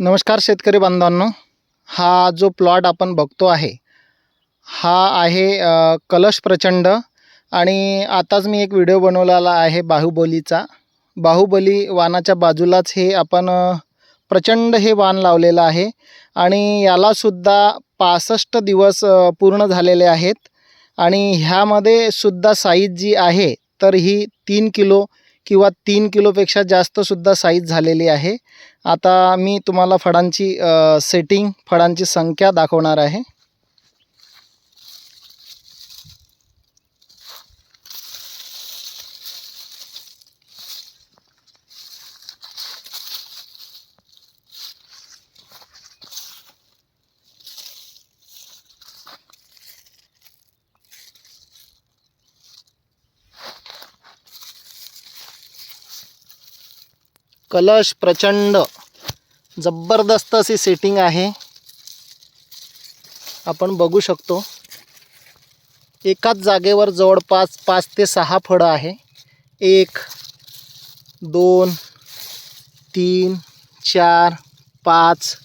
नमस्कार शेतकरी बांधवांनो हा जो प्लॉट आपण बघतो आहे हा आहे कलश प्रचंड आणि आताच मी एक व्हिडिओ बनवलेला आहे बाहुबलीचा. बाहुबली वानाच्या बाजूलाच हे आपण प्रचंड हे वान लावलेलं आहे आणि यालासुद्धा पासष्ट दिवस पूर्ण झालेले आहेत आणि ह्यामध्ये सुद्धा साईज जी आहे तर ही तीन किलो किंवा तीन किलोपेक्षा जास्तसुद्धा साईज झालेली आहे. आता मी तुम्हाला फळांची सेटिंग फळांची संख्या दाखवणार आहे. कलश प्रचंड जबरदस्त अशी सेटिंग आहे. आपण बघू शकतो. एकाच जागेवर जवळपास पाच ते सहा फळं आहे. एक दोन तीन चार पाच